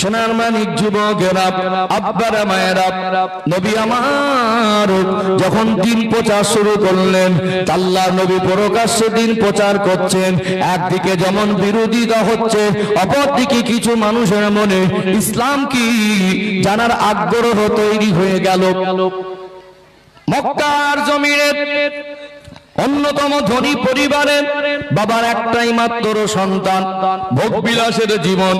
সোনার মানিক যুবকেরা, আব্বারা, মায়েরা, নবী আমার, যখন দিন প্রচার শুরু করলেন, আল্লাহ নবী প্রকাশ্যে দিন প্রচার করছেন, একদিকে যেমন বিরোধিতা হচ্ছে, অপরদিকে কিছু মানুষের মনে ইসলাম কি জানার আগ্রহ তৈরি হয়ে গেল। মক্কার জমিনের অন্যতম ধনী পরিবারের বাবার একটাই মাত্র সন্তান ভোগ বিলাসের জীবন।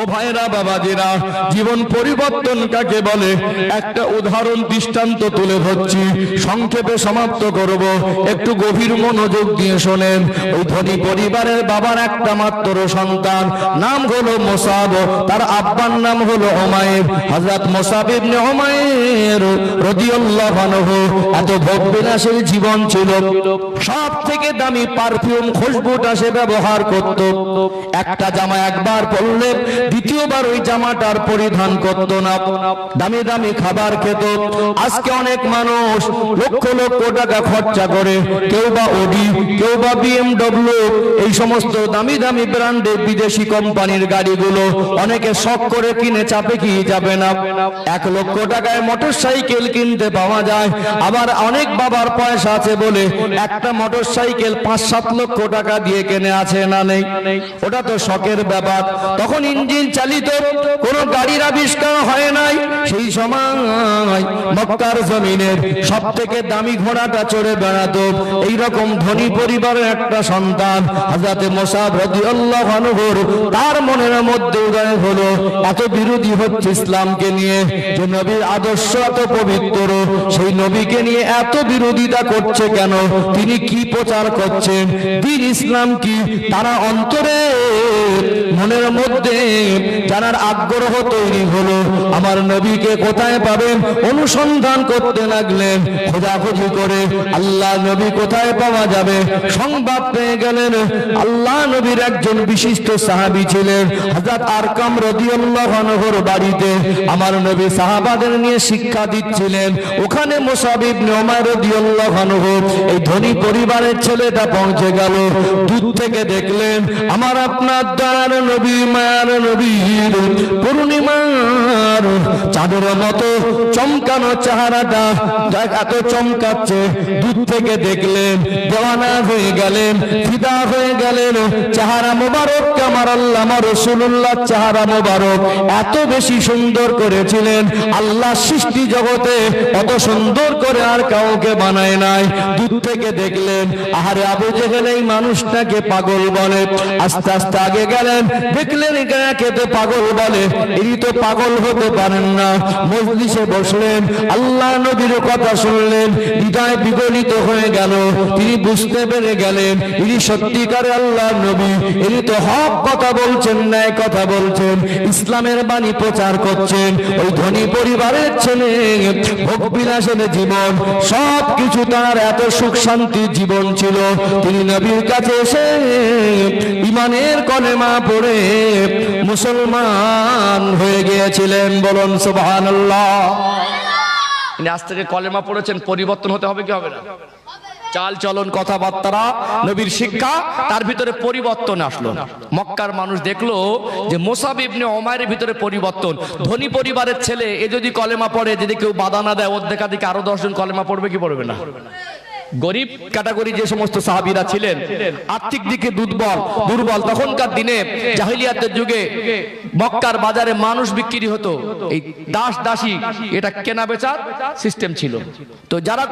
ও ভাইরা বাবাজিরা, জীবন পরিবর্তন কাকে বলে? একটা উদাহরণ দৃষ্টান্ত তুলে ধরছি, সংক্ষেপে সমাপ্ত করব। একটু গভীর মনোযোগ দিয়ে শোনেন। ওই ধনী পরিবারের বাবার একটা মাত্র সন্তান, নাম হলো মোসাব, তার আব্বার নাম হলো ওমায়ের হযরত মোসাব ইবনে ওমায়ের রাদিয়াল্লাহু এত ভোগ বিলাসের জীবন ছিল। সব থেকে দামি পারফিউম খুশবুটা সে ব্যবহার করত। একটা জামা একবার পরলে দ্বিতীয়বার ওই জামাটার পরিধান করত না। দামি দামি খাবার খেত। আজকে অনেক মানুষ লক্ষ লক্ষ টাকা খরচা করে। কেউ বা ওডি কেউ বা বিএমডব্লিউ এই সমস্ত দামি দামি ব্র্যান্ডের বিদেশি কোম্পানির গাড়িগুলো অনেকে শখ করে কিনে চাপে কি যাবে না। এক লক্ষ টাকায় মোটর সাইকেল কিনতে পাওয়া যায়। আবার অনেক বাবার পয়সা আছে বলে একটা মোটর সাইকেল পাঁচ সাত লক্ষ টাকা দিয়ে কেনে আছে না নেই। ওটা তো শখের ব্যাপার। তখন ইঞ্জিন চালিত, কোন গাড়ির আবিষ্কার হয় নাই। সেই সময় মক্কার জমিনের সব থেকে দামি ঘোড়াটা চড়ে বেড়াতো। এইরকম ধনী পরিবারের একটা সন্তান হাজাতে মোসাব রাদিয়াল্লাহু আনহু তার মনের মধ্যে উদয় হলো, এত বিরোধী হচ্ছে ইসলামকে নিয়ে যে নবীর আদর্শ এত পবিত্র, সেই নবীকে নিয়ে এত বিরোধিতা করছে কেন? তিনি কি প্রচার করছেন? দিন ইসলাম কি? তারা অন্তরে মনের মধ্যে জানার আগ্রহ তৈরি হলো। আমার নবীকে কোথায় পাবেন? অনুসন্ধান করতে লাগলেন খোঁজাখুঁজি করে আল্লাহ নবী কোথায় পাওয়া যাবে? সংবাদ পেয়ে গেলেন আল্লাহ নবীর একজন বিশিষ্ট সাহাবী ছিলেন হযরত আরকাম রাদিয়াল্লাহু আনহুর বাড়িতে। আমার নবী সাহাবাদের নিয়ে শিক্ষা দিচ্ছিলেন। ওখানে মুসাব ইবনে উমার রাদিয়াল্লাহু আনহু, এই ধনী পরিবারের ছেলেটা পৌঁছে গেল। দূর থেকে দেখলেন, আমার আপনার দ্বারার নবী, মায়ার নবীর পূর্ণিমার চাঁদের মতো চমকানো চেহারাটা এত চমকাচ্ছে, দূর থেকে দেখলেন, দেওয়ানা হয়ে গেলেন, ফিদা হয়ে গেলেন, চেহারা মোবারক, আমার আল্লাহ রসুল্লাহ চেহারা মোবারক, এত বেশি সুন্দর করেছিলেন, আল্লাহ সৃষ্টি জগতে অত সুন্দর করে আর কাউকে বানায় নাই, দূর থেকে দেখলেন, আহারে আবু জেহেল এই মানুষটাকে পাগল বলে, আস্তে আস্তে আগে গেলেন, দেখলেন একে তো পাগল বলে ইনি তো পাগল হতে পারেন না। মজলিসে বসলেন, আল্লাহ নবীর কথা শুনলেন হৃদয় বিগলিত হয়ে গেল, তিনি বুঝতে পেরে গেলেন ইনি সত্যিকারে আল্লাহ নবী ইনি তো হক কথা বলছেন, ন্যায় কথা বলছেন, ইসলামের বাণী প্রচার করছেন, ওই ধনী পরিবারের ছেলে ভোগ বিলাসের জীবন সব কিছু তার এত সুখ শান্তির জীবন ছিল। তিনি নবীর কাছে এসে ইমানের কলেমা পড়ে মুসলমান হয়ে গিয়েছিলেন, বলুন ইনি আজ থেকে কলেমা পড়েছেন, পরিবর্তন হতে হবে কি হবে না? চাল চলন কথাবার্তা, নবীর শিক্ষা, তার ভিতরে পরিবর্তন আসলো। মক্কার মানুষ দেখল যে মোসাব ইবনে ওমায়ের ভিতরে পরিবর্তন। ধনী পরিবারের ছেলে, এ যদি কলেমা পড়ে, যদি কেউ বাধা না দেয় দেখা দেখে আরও দশজন কলেমা পড়বে, কি পড়বে না? গরিব ক্যাটাগরি যে সমস্ত সাহাবীরা ছিলেন, আর্থিক দিকে দুর্বল দুর্বল। তখনকার দিনে জাহিলিয়াতের যুগে মক্কার বাজারে মানুষ বিক্রি হতো। এই দাস দাসী, এটা কেনা বেচার সিস্টেম ছিল। তো যারা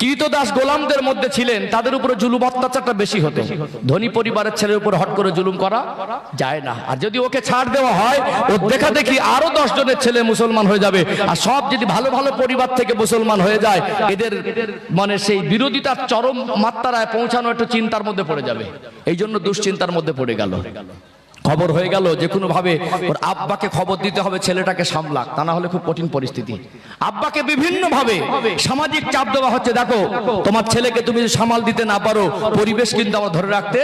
কৃত দাস গোলামদের মধ্যে ছিলেন, তাদের উপরে জুলুম অত্যাচারটা বেশি হতো। ধনী পরিবারের ছেলের উপর হট করে জুলুম করা যায় না। আর যদি ওকে ছাড় দেওয়া হয়, ও দেখা দেখি আরও দশ জনের ছেলে মুসলমান হয়ে যাবে। আর সব যদি ভালো ভালো পরিবার থেকে মুসলমান হয়ে যায়, এদের মানে সেই বিরোধিতার চরম মাত্রায় পৌঁছানো একটু চিন্তার মধ্যে পড়ে যাবে। এই জন্য দুশ্চিন্তার মধ্যে পড়ে গেল। খবর হয়ে গেল যে কোনো ভাবে ওর আব্বাকে খবর দিতে হবে, ছেলেটাকে সামলাক। তা না হলে খুব কঠিন পরিস্থিতি। আব্বাকে বিভিন্ন ভাবে সামাজিক চাপ দেওয়া হচ্ছে, দেখো, তোমার ছেলেকে তুমি সামাল দিতে না পারো, পরিবেশ কিন্তু আমরা ধরে রাখতে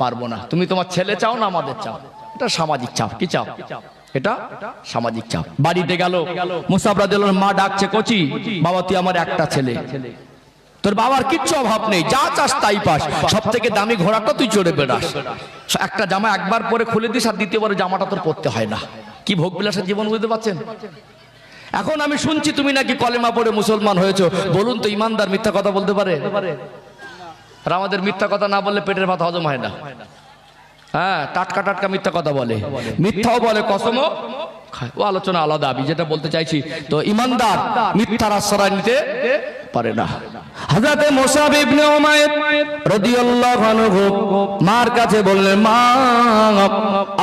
পারব না। তুমি তোমার ছেলে চাও না আমাদের চাও? এটা সামাজিক চাপ। কি চাপ? এটা সামাজিক চাপ। বাড়িতে গেল মুসাফরা দিল মা ডাকছে, কচি, বাবা তুই আমার একটা ছেলে। তোর বাবার কিচ্ছু অভাব নেই, যা চাস তাই পাস। সব থেকে দামি ঘোড়াটা তুই চড়ে বেড়াস। একটা জামা একবার পরে খুলে দিস আর দ্বিতীয়বার জামাটা তোর পরতে হয় না। কি ভোগ বিলাসের জীবন বুঝতে পারছেন? এখন আমি শুনছি তুমি নাকি কলেমা পড়ে মুসলমান হয়েছো। বলুন তো, ইমানদার মিথ্যা কথা বলতে পারে? আর আমাদের মিথ্যা কথা না বললে পেটের ভাত হজম হয় না। হ্যাঁ টাটকা টাটকা মিথ্যা কথা বলে। মিথ্যাও বলে, কসমও ও আলোচনা আলাদা, আমি যেটা বলতে চাইছি, তো ইমানদার মিথ্যার আশ্রয় নিতে পারে না। হযরতে মুসাব ইবনে উমাইর রাদিয়াল্লাহু আনহু মার কাছে বললেন, মা,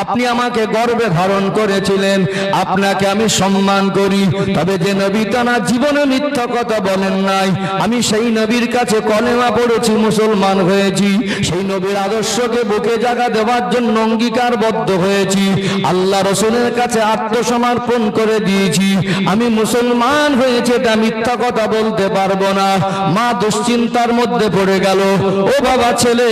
আপনি আমাকে গর্বে ধারণ করেছিলেন। আপনাকে আমি সম্মান করি। তবে যে নবী তার জীবনে মিথ্যা কথা বলেন নাই, আমি সেই নবীর কাছে কলেমা পড়েছি, মুসলমান হয়েছি। সেই নবীর আদর্শকে বুকে জায়গা দেওয়ার জন্য অঙ্গীকারবদ্ধ হয়েছি। আল্লাহ রসুলের কাছে আত্মসমর্পণ করে দিয়েছি। আমি মুসলমান হয়েছে, এটা মিথ্যা কথা বলতে পারব না। মা দুশ্চিন্তার মধ্যে পড়ে গেল। ও বাবা ছেলে,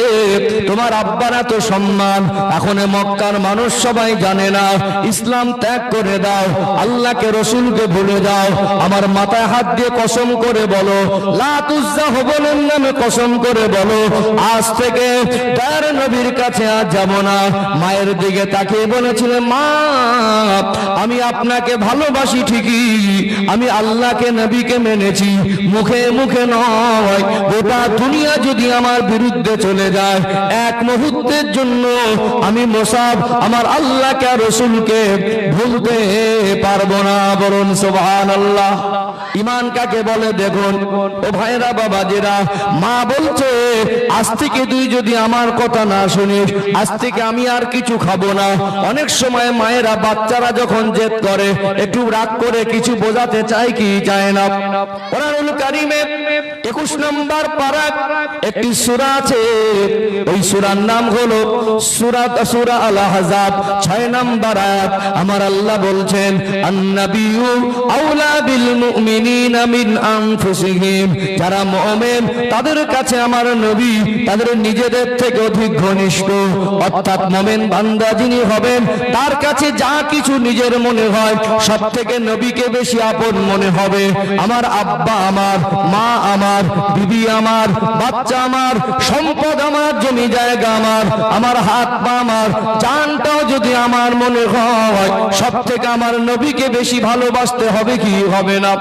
তোমার আব্বার এত সম্মান। এখন মক্কার মানুষ সবাই জানে না। ইসলাম ত্যাগ করে দাও। আল্লাহকে, রসুলকে ভুলে যাও আমার মাথায় হাত দিয়ে কসম করে বলো। লাতুজ্জা নামে কসম করে বলো। আজ থেকে তার নবীর কাছে আর যাব না। মায়ের দিকে তাকিয়ে বলেছিলেন মা, আমি আপনাকে ভালোবাসি ঠিকই। আমি আল্লাহকে, নবীকে মেনেছি। মুখে মুখে নয়। গোটা দুনিয়া যদি আমার বিরুদ্ধে চলে যায়, এক মুহূর্তের জন্য আমি মোসাব, আমার আল্লাহকে রসুলকে ভুলতে পারব না। বরণ সোভান আল্লাহ ইমান কাকে বলে দেখুন? ও ভাইরা বাবাজিরা, মা বলছে, আজ থেকে তুই যদি আমার কথা না শুনিস, আজ থেকে আমি আর কিছু খাব না। অনেক সময় মায়েরা বাচ্চারা যখন জেদ করে, একটু রাগ করে কিছু বোঝাতে চায় কি চায় না। কোরআনুল কারিমে একুশ নম্বর পারা একটি সূরা আছে, ওই সূরার নাম হলো সূরা সূরা আল আহজাব 6 নম্বর আয়াত। আমার আল্লাহ বলছেন আন্নাবিয়ু আউলা বিল যারা মুমিন, তাদের কাছে আমার নবী, তাদের নিজেদের থেকে অধিক ঘনিষ্ঠ। অর্থাৎ বান্দা যিনি হবেন, তার কাছে যা কিছু নিজের মনে হয় সব থেকে নবীকে বেশি আপন মনে হবে। আমার আব্বা আমার, মা আমার, বিবি আমার, বাচ্চা আমার, সম্পদ আমার, জমি জায়গা আমার আমার হাত পা আমার, জানটাও যদি আমার মনে হয় সব থেকে আমার নবীকে বেশি ভালোবাসতে হবে কি? হবে না।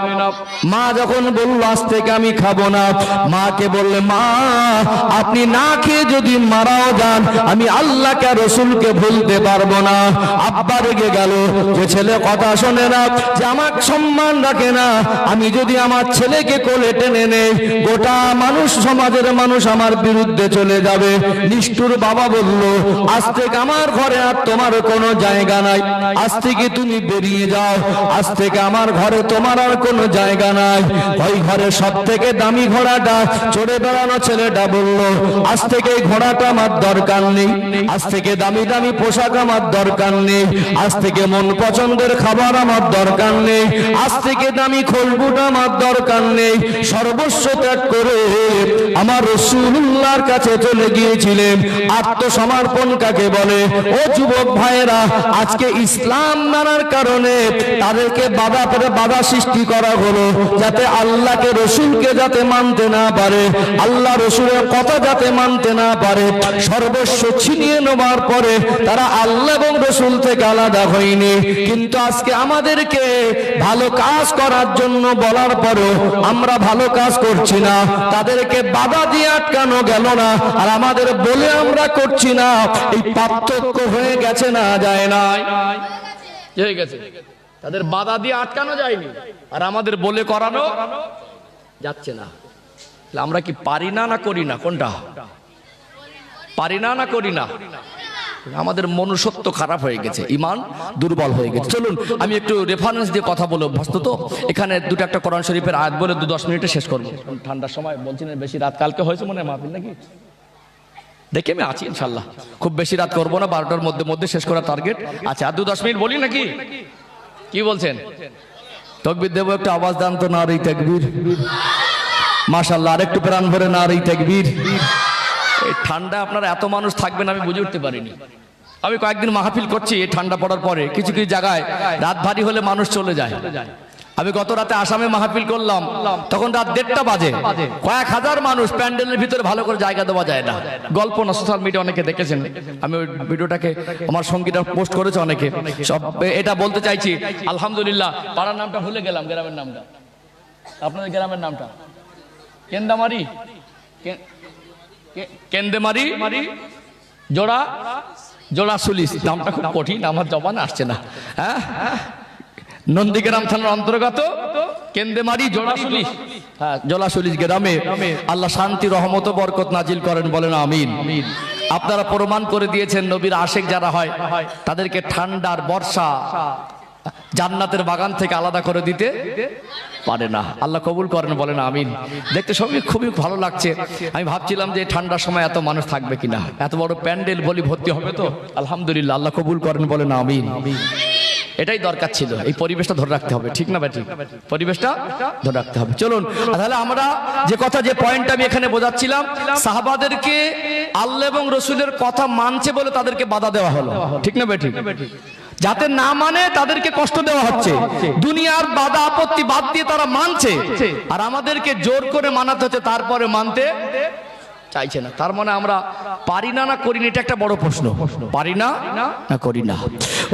মা যখন বলল, আজ থেকে আমি খাব না। মাকে বললে, মা, আপনি না খেয়ে যদি মারাও যান, আমি আল্লাহকে, রসুলকে ভুলতে পারব না। আব্বা রেগে গেল, যে ছেলে কথা শোনে না, যে আমার সম্মান রাখে না, আমি যদি আমার ছেলেকে কোলে টেনে নেই, গোটা মানুষ, সমাজের মানুষ আমার বিরুদ্ধে চলে যাবে। নিষ্ঠুর বাবা বলল, আজ থেকে আমার ঘরে আর তোমার কোনো জায়গা নাই। আজ থেকে তুমি বেরিয়ে যাও। আজ থেকে আমার ঘরে তোমার আর কোনো জায়গা নাই। ওই ঘরে সব থেকে দামি ঘোড়াটা, চড়ে বেড়ানো ছেলেটা বলল, আজ থেকে ঘোড়াটা আমার দরকার নেই। আজ থেকে দামি দামি পোশাক আমার দরকার নেই। আজ থেকে মন পছন্দের খাবার আমার দরকার নেই। আজ থেকে দামি খোলবুট আমার দরকার নেই। সর্বস্ব ত্যাগ করে আমার রসুল্লাহর কাছে চলে গিয়েছিলেন। আত্মসমর্পণ কাকে বলে? ও যুবক ভাইয়েরা, আজকে ইসলাম মানার কারণে তাদেরকে বাধা করে বাধা সৃষ্টি করা হলো যাতে আল্লাহকে, রসুলকে যাতে মানতে না পারে, আল্লাহ রসুলের কথা যাতে মানতে না পারে, সর্বস্ব ছিনিয়ে নেবার পরে তারা আল্লাহ এবং রসুল থেকে আলাদা হয়নি। কিন্তু আজকে আমাদেরকে ভালো কাজ করার জন্য বলার পরও আমরা ভালো কাজ করছি না। তাদেরকে বাধা দিয়ে আটকানো গেল না, আর আমাদের বলে আমরা করছি না। এই পার্থক্য হয়ে গেছে না, যায় না হয়ে গেছে। তাদের বাধা দিয়ে আটকানো যায়নি। আর আমাদের বলে করানো যাচ্ছে না। আমরা কি পারি না না করি না? কোনটা? পারি না না করি না? আমাদের মনুষ্যত্ব খারাপ হয়ে গেছে, ইমান দুর্বল হয়ে গেছে। চলুন, আমি একটু রেফারেন্স দিয়ে কথা বলে অভ্যস্ত তো? এখানে দুটো একটা কোরআন শরীফের আয়াত বলে দু দশ মিনিটে শেষ করব। ঠান্ডার সময়, বলছি না বেশি রাত, কালকে হয়েছে মনে হয় মাহফিল নাকি? দেখি আমি আছি ইনশাল্লাহ। খুব বেশি রাত করব না, বারোটার মধ্যে মধ্যে শেষ করার টার্গেট আচ্ছা আর দু দশ মিনিট বলি নাকি? কি বলছেন? তকবির দেবো একটু আওয়াজ দান তো নারী তেকবির। মাসাল্লাহ আরেকটু প্রাণ ভরে নারী তেকবির। এই ঠান্ডা আপনার এত মানুষ থাকবেন আমি বুঝে উঠতে পারিনি। আমি কয়েকদিন মাহফিল করছি এই ঠান্ডা পড়ার পরে কিছু কিছু জায়গায় রাত ভারী হলে মানুষ চলে যায়। আমি গত রাতে আসামে মাহফিল করলাম। তখন রাত দেড়টা বাজে। কয়েক হাজার মানুষ প্যান্ডেলের ভিতরে ভালো করে জায়গা দেওয়া যায় না। গল্প না সোশ্যাল মিডিয়া অনেকে দেখেছেন। আমি ওই ভিডিওটাকে আমার সঙ্গীটা পোস্ট করেছে অনেকে। সব, এটা বলতে চাইছি, আলহামদুলিল্লাহ, পাড়ার নামটা ভুলে গেলাম, গ্রামের নামটা। আপনাদের গ্রামের নামটা? কেন্দামারি? কেন্দেমারি? জোড়া? জোড়া সুলিশ নামটা খুব কঠিন, আমার জবান আসছে না। হ্যাঁ? নন্দীগ্রাম থানার অন্তর্গত কেন্দেমারি জোড়াশুলিশ হ্যাঁ জোড়াশুলিশ গ্রামে আল্লাহ শান্তি, রহমত বরকত নাজিল করেন বলেন আমিন। আপনারা প্রমাণ করে দিয়েছেন নবীর আশেক যারা হয়, তাদেরকে ঠান্ডার বর্ষা জান্নাতের বাগান থেকে আলাদা করে দিতে পারে না। আল্লাহ কবুল করেন বলেন আমিন। দেখতে সবই খুবই ভালো লাগছে। আমি ভাবছিলাম যে ঠান্ডার সময় এত মানুষ থাকবে কিনা। এত বড় প্যান্ডেল বলি ভর্তি হবে তো? আলহামদুলিল্লাহ, আল্লাহ কবুল করেন বলেন আমিন। এটাই দরকার ছিল। এই পরিবেশটা ধরে রাখতে হবে, ঠিক না ব্যাটি পরিবেশটা ধরে রাখতে হবে। চলুন তাহলে আমরা যে কথা, যে পয়েন্টটা আমি এখানে বোঝাচ্ছিলাম, সাহাবাদেরকে আল্লাহ এবং রসুলের কথা মানছে বলে তাদেরকে বাধা দেওয়া হলো। ঠিক না ব্যাটি যাতে না মানে তাদেরকে কষ্ট দেওয়া হচ্ছে। দুনিয়ার বাধা, আপত্তি বাদ দিয়ে তারা মানছে। আর আমাদেরকে জোর করে মানাতে হচ্ছে, তারপরে মানতে চাইছে না। তার মানে আমরা পারি না না করি না, এটা একটা বড় প্রশ্ন। পারি না না করি না।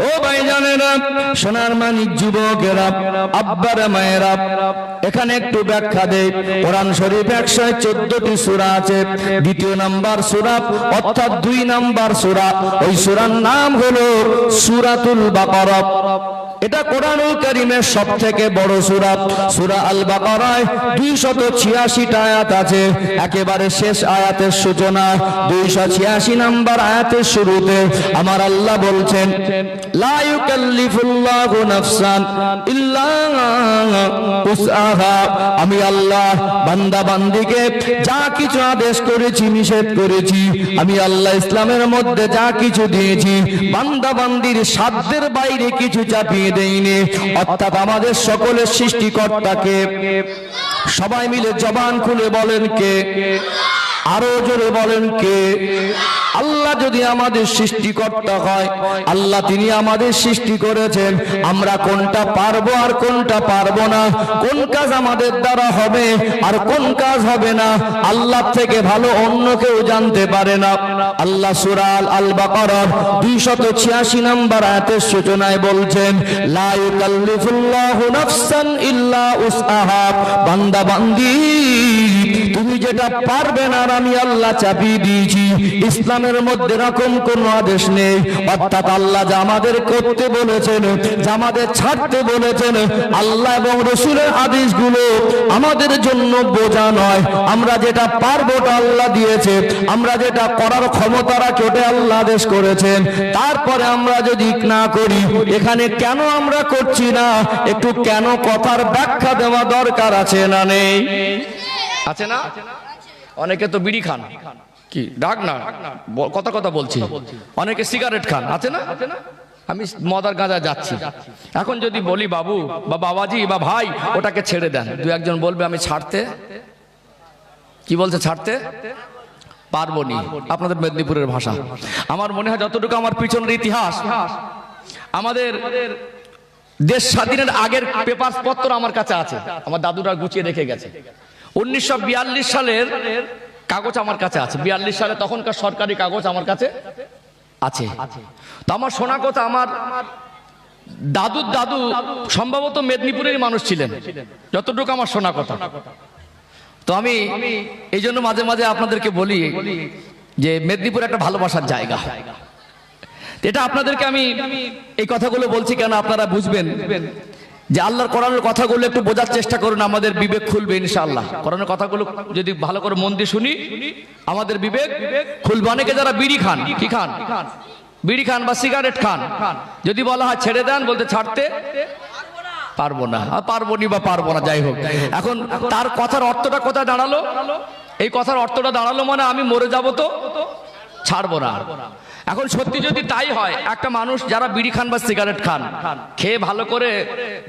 ও ভাইজানেরা সোনার মানিক যুবকেরা, আব্বার মায়েরা, এখানে একটু ব্যাখ্যা দেই। কোরআন শরীফ একশো চোদ্দটি সূরা আছে। দ্বিতীয় নাম্বার সূরা, অর্থাৎ দুই নাম্বার সূরা। ওই সূরার নাম হলো সূরাতুল বাকারা। এটা কোরআনুল করিমের সব থেকে বড় সুরা সুরা আল বাকারায় 286 আয়াত আছে। একেবারে শেষ আয়াতের সূচনা 286 নাম্বার আয়াতের শুরুতে আমার আল্লাহ বলছেন, লা ইউকাল্লিফুল্লাহু নাফসান ইল্লা আমি আল্লাহ, বান্দা বান্দিকে যা কিছু আদেশ করেছি, নিষেধ করেছি। আমি আল্লাহ ইসলামের মধ্যে যা কিছু দিয়েছি, বান্দা বান্দির সাধ্যের বাইরে কিছু চাপিয়ে দেইনি। অর্থাৎ আমাদের সকলের সৃষ্টিকর্তাকে সবাই মিলে জবান খুলে বলেন কে? আরও জোরে বলেন কে? আল্লাহ যদি আমাদের সৃষ্টিকর্তা হয়, আল্লাহ তিনি আমাদের সৃষ্টি করেছেন। আমরা কোনটা পারব আর কোনটা পারব না, কোন কাজ আমাদের দ্বারা হবে আর কোন কাজ হবে না, আল্লাহ থেকে ভালো অন্য কেউ জানতে পারে না। আল্লাহ সুরাল আল বাকারার দুইশত ছিয়াশি নম্বর আয়াতের সূচনায় বলছেন, লা ইউকাল্লিফুল্লাহু নাফসান ইল্লা উসআহা। বান্দা বান্দি তুমি যেটা পারবে না আমি আল্লাহ চাপিয়ে দিয়েছি। ইসলামের মধ্যে এরকম কোন আদেশ নেই। অর্থাৎ আল্লাহ যা আমাদের করতে বলেছেন, যা আমাদের ছাড়তে বলেছেন, আল্লাহ এবং রসুলের আদেশগুলো আমাদের জন্য বোঝা নয়। আমরা যেটা পারব আল্লাহ দিয়েছে। আমরা যেটা করার ক্ষমতা রাখি ওটা আল্লাহ আদেশ করেছেন। তারপরে আমরা যদি না করি, এখানে কেন আমরা করছি না? একটু কেন কথার ব্যাখ্যা দেওয়া দরকার আছে না নেই? আছে না? অনেকে তো বিড়ি খান। কি ডাক না? কথা কথা বলছি। অনেকে সিগারেট খান। আছে না? আমি মদার গাঁজা যাচ্ছি। এখন যদি বলি বাবু বা বাবাজি বা ভাই ওটাকে ছেড়ে দেন। দু একজন বলবে আমি ছাড়তে। কি বলছে ছাড়তে? পারব নি। আপনাদের মেদিনীপুরের ভাষা। আমার মনে হয় যতটুকু আমার পিছনের ইতিহাস আমাদের দেশ স্বাধীনের আগের পেপার পত্র আমার কাছে আছে। আমার দাদুরা গুছিয়ে রেখে গেছে। উনিশশো বিয়াল্লিশ সালের কাগজ আমার কাছে আছে। বিয়াল্লিশ সালে তখনকার সরকারি কাগজ আমার কাছে আছে। তো আমার শোনা কথা, আমার দাদুর দাদু সম্ভবত মেদিনীপুরের মানুষ ছিলেন। যতটুকু আমার শোনা কথা। তো আমি এই জন্য মাঝে মাঝে আপনাদেরকে বলি যে মেদিনীপুর একটা ভালোবাসার জায়গা। এটা আপনাদেরকে আমি এই কথাগুলো বলছি কেন আপনারা বুঝবেন। যে আল্লাহর কোরআনের কথাগুলো একটু বোঝার চেষ্টা করুন, আমাদের বিবেক খুলবে ইনশাআল্লাহ। কোরআনের কথাগুলো যদি ভালো করে মন দিয়ে শুনি, আমাদের বিবেক খুলবে। অনেকে যারা বিড়ি খান, কি খান? বিড়ি খান বা সিগারেট খান। যদি বলা হয় ছেড়ে দেন, বলতে ছাড়তে পারব না। পারব নি বা পারব না, যাই হোক। এখন তার কথার অর্থটা কোথায় দাঁড়াল? এই কথার অর্থটা দাঁড়াল মানে আমি মরে যাব তো? ছাড়বো না। এখন সত্যি যদি তাই হয়, একটা মানুষ যারা বিড়ি খান বা সিগারেট খান, খেয়ে ভালো করে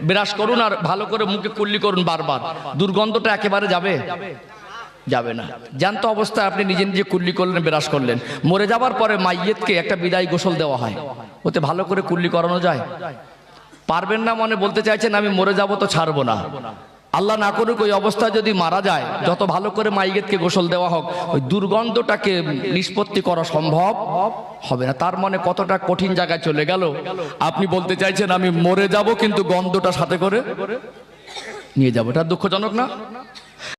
বিরাস করুন আর ভালো করে মুখে কুল্লি করুন বারবার, দুর্গন্ধটা একেবারে যাবে? যাবে না। জ্যান্ত অবস্থায় আপনি নিজে নিজে কুল্লি করলেন বিরাস করলেন। মরে যাবার পরে মাইয়েতকে একটা বিদায় গোসল দেওয়া হয়। ওতে ভালো করে কুল্লি করানো যায়? পারবেন না মনে বলতে চাইছেন, আমি মরে যাব তো ছাড়বো না। আল্লাহ না করুক, ওই অবস্থা যদি মারা যায়, যত ভালো করে মাইগেতকে গোসল দেওয়া হোক, ওই দুর্গন্ধটাকে নিষ্পত্তি করা সম্ভব হবে না। তার মনে কতটা কঠিন জায়গায় চলে গেল? আপনি বলতে চাইছেন আমি মরে যাব, কিন্তু গন্ধটা সাথে করে নিয়ে যাব। এটা দুঃখজনক না?